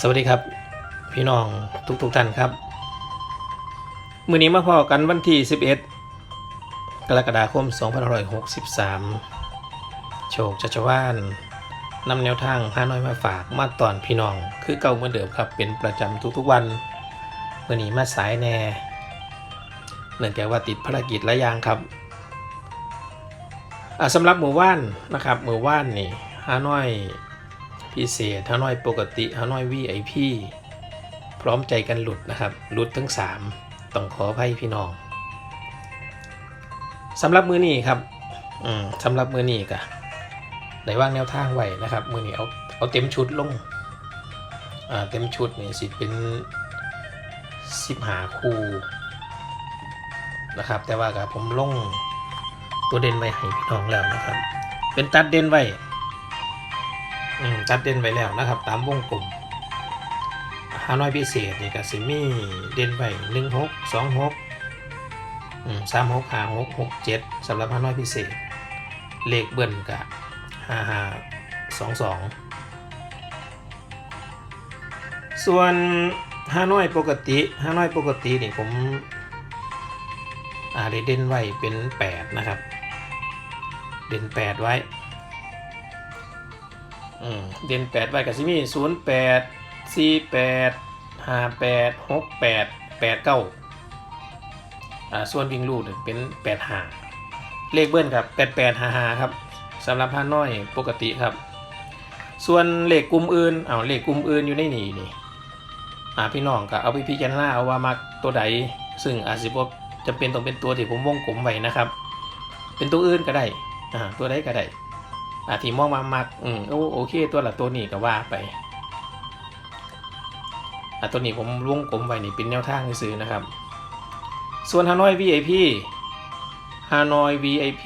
สวัสดีครับ พี่น้องทุกทุกๆท่านครับ มือนี้มาพอกันวันที่ 11 กรกฎาคม 2563 โชคชัชวานนำแนวทางฮานอยมาฝากมาตอนพี่น้อง คือเก่าเหมือนเดิมครับ เป็นประจำทุกๆวัน มือนี้มาสายแน่เนื่องจากว่าติดภารกิจหลายอย่างครับสำหรับหมู่ว่านนะครับหมู่ว่านนี่ฮานอย พิเศษฮานอยปกติฮานอย VIP พร้อมใจกันหลุดนะครับ หลุดทั้ง 3 ต้องขออภัยพี่น้องสำหรับมือนี้ครับอืมสำหรับมือนี้กะได้ว่างแนวทางไว้นะครับ มือนี้เอาเอาเต็มชุดลงอ่าเต็มชุดนี่สิเป็นสิบหาคู่นะครับ แต่ว่ากับผมลงตัวเด่นไว้ให้พี่น้องแล้วนะครับ เป็นตัดเด่นไว้ อืมจัดเด่นไว้แล้วนะครับ ตามวงกลมฮานอยพิเศษนี่ก็สิมีเด่นไว้หนึ่งหกสองหกสามหกห้าหกหกเจ็ดสำหรับฮานอยพิเศษ เลขเบิ้ลกะห้าห้าสองสองส่วนฮานอยปกติฮานอยปกตินี่ผมอาได้เด่นไว้เป็นแปดนะครับ เด่นแปดไว้ เด่นแปดไว้กับซิมีศูนย์แปดสี่แปดห้าแปดหกแปดแปดเก้าอ่าส่วนวิ่งลูดเนี่ยเป็นแปดห้าเลขเบิ้ลครับแปดแปดห้าห้าครับสำหรับพาน้อยปกติครับ ส่วนเลขกลุ่มอื่นเอาเลขกลุ่มอื่นอยู่ในนี่นี่อ่าพี่น้องก็เอาไปพิจารณาเอาว่ามักตัวใดซึ่งอาจสิบจะเป็นต้องเป็นตัวที่ผมวงกลมไว้นะครับ เป็นตัวอื่นก็ได้อ่าตัวใดก็ได้ อ่าที่มองมามักอืมโอโอเค ตัวละตัวนี้ก็ว่าไปอะตัวนี้ผมวงกลมไว้นี่เป็นแนวทางซื้อนะครับ ส่วนฮานอย VIP ฮานอย VIP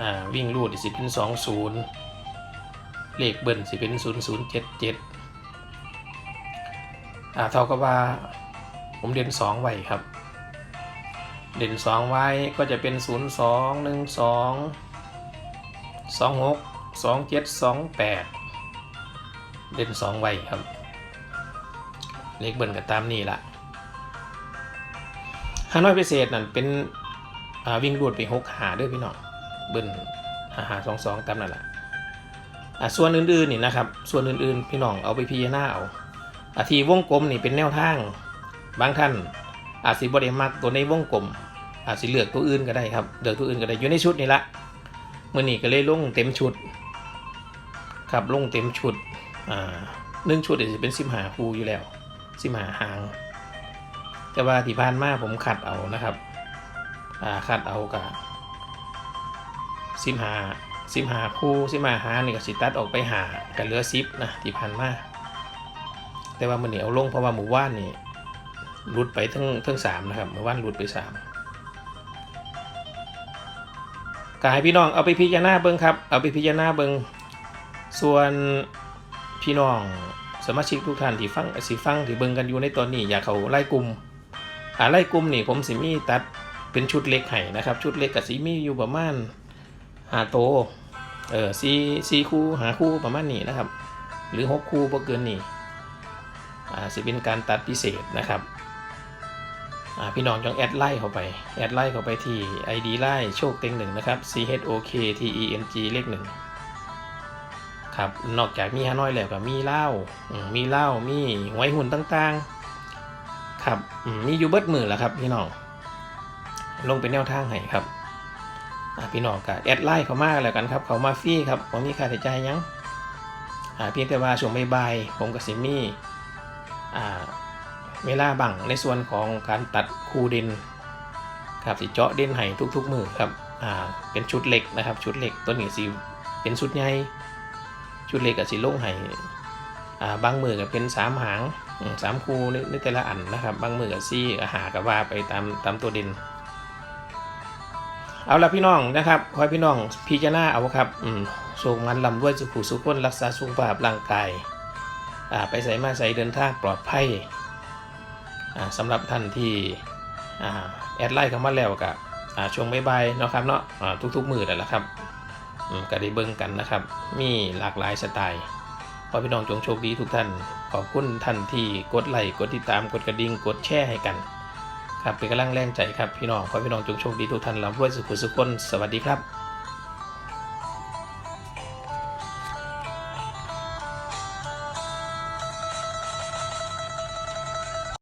อ่าวิ่งรูดสิเป็นสองศูนย์เลขเบิ้ลสิเป็นศูนย์ศูนย์เจ็ดเจ็ดอ่าเท่ากับว่าผมเด่นสองไว้ครับ เด่นสองไว้ก็จะเป็นศูนย์สองหนึ่งสอง สองหกสองเจ็ดสองแปดเด่นสองไว้ครับ เลขเบิ้ลก็ตามนี่ละฮานอยพิเศษนั่นเป็นวิ่งรวดไปหกหาเด้วยพี่น้องเบิ้ลหาหาสองสองตามนั่นแหละส่วนอื่นๆนี่นะครับ ส่วนอื่นๆพี่น้องเอาไปพิจารณาเอาอาทีวงกลมนี่เป็นแนวทาง บางท่านอาจสิบริมักตัวในวงกลมอาจสิเลือกตัวอื่นก็ได้ครับเลือกตัวอื่นก็ได้อยู่ในชุดนี่ละ มื่อนี้ก็เลยลงเต็มชุด ครับลงเต็มชุด อ่าหนึ่งชุดเดี๋ยวจะเป็นสิบหาคูอยู่แล้วสิบหาหาง แต่ว่าที่ผ่านมาผมขัดเอานะครับ อ่าขัดเอากับสิบหาสิบหาคูสิบหาหางนี่ก็สิตัดออกไปหากันเหลือซิปนะที่ผ่านมาแต่ว่ามื่อนี้เอาลงเพราะว่าหมู่ว่านนี่รุดไปทั้งทั้งสามนะครับหมู่ว่านรุดไปสาม ก็ให้พี่น้องเอาไปพิจารณาเบิ้งครับ เอาไปพิจารณาเบิ้งส่วนพี่น้องสมาชิกทุกท่านที่ฟังสิฟังที่เบิ้งกันอยู่ในตอนนี้ อยากเขาไล่กลุ่มอ่าไล่กลุ่มนี่ผมสิมีตัดเป็นชุดเล็กให้นะครับ ชุดเล็กกับสีมีอยู่ประมาณหาโตเออซีซีคู่หาคู่ประมาณนี้นะครับ หรือหกคู่บ่เกินนี่อ่าสิเป็นการตัดพิเศษนะครับ พี่น้องจงแอดไลน์เข้าไป แอดไลน์เข้าไปที่ ID ไลน์โชคเต็งหนึ่งนะครับ C H O K T E N G เลขหนึ่งครับ นอกจากมีฮานอยแล้วก็มีเหล้ามีเหล้ามีหวยหุ่นต่างๆ ครับ มียูเบิดมือแล้วครับพี่น้อง ลงเป็นแนวทางให้ครับพี่น้องก็แอดไลน์เขามากแล้วกันครับ เขามาฟรีครับผมมีค่าใช้จ่ายยังอ่าเพียงแต่ว่าช่วงบ่ายๆผมกับซิมีอ่า เวลาบังในส่วนของการตัดคูด่นครับสิเจาะเด่นให้ทุกๆมือครับอ่าเป็นชุดเหล็กนะครับ ชุดเหล็กตัวนี้สิเป็นชุดใหญ่ชุดเหล็กกับสิลงให้อ่าบางมือกับเป็นสามหางสามคูในแต่ละอันนะครับ บางมือกับซี่หากับว่าไปตามตามตัวด่นเอาละพี่น้องนะครับขอให้พี่น้องพิจารณาเอาครับอืมส่งมันลำด้วยสุขุสุขคนรักษาสุขภาพร่างกายอ่าไปใส่มาใส่เดินทางปลอดภัย สำหรับท่านที่แอดไลน์เข้ามาแล้วกับช่วงบ่ายๆเนาะครับเนาะทุกๆมือนั่นแหละครับก็ได้เบิ่งกันนะครับ มีหลากหลายสไตล์ขอพี่น้องจงโชคดีทุกท่าน ขอบคุณท่านที่กดไลค์กดติดตามกดกระดิ่งกดแชร์ให้กันครับเป็นกำลังแรงใจครับพี่น้องขอพี่น้องจงโชคดีทุกท่านร่ำรวยสุขสุขคนสวัสดีครับ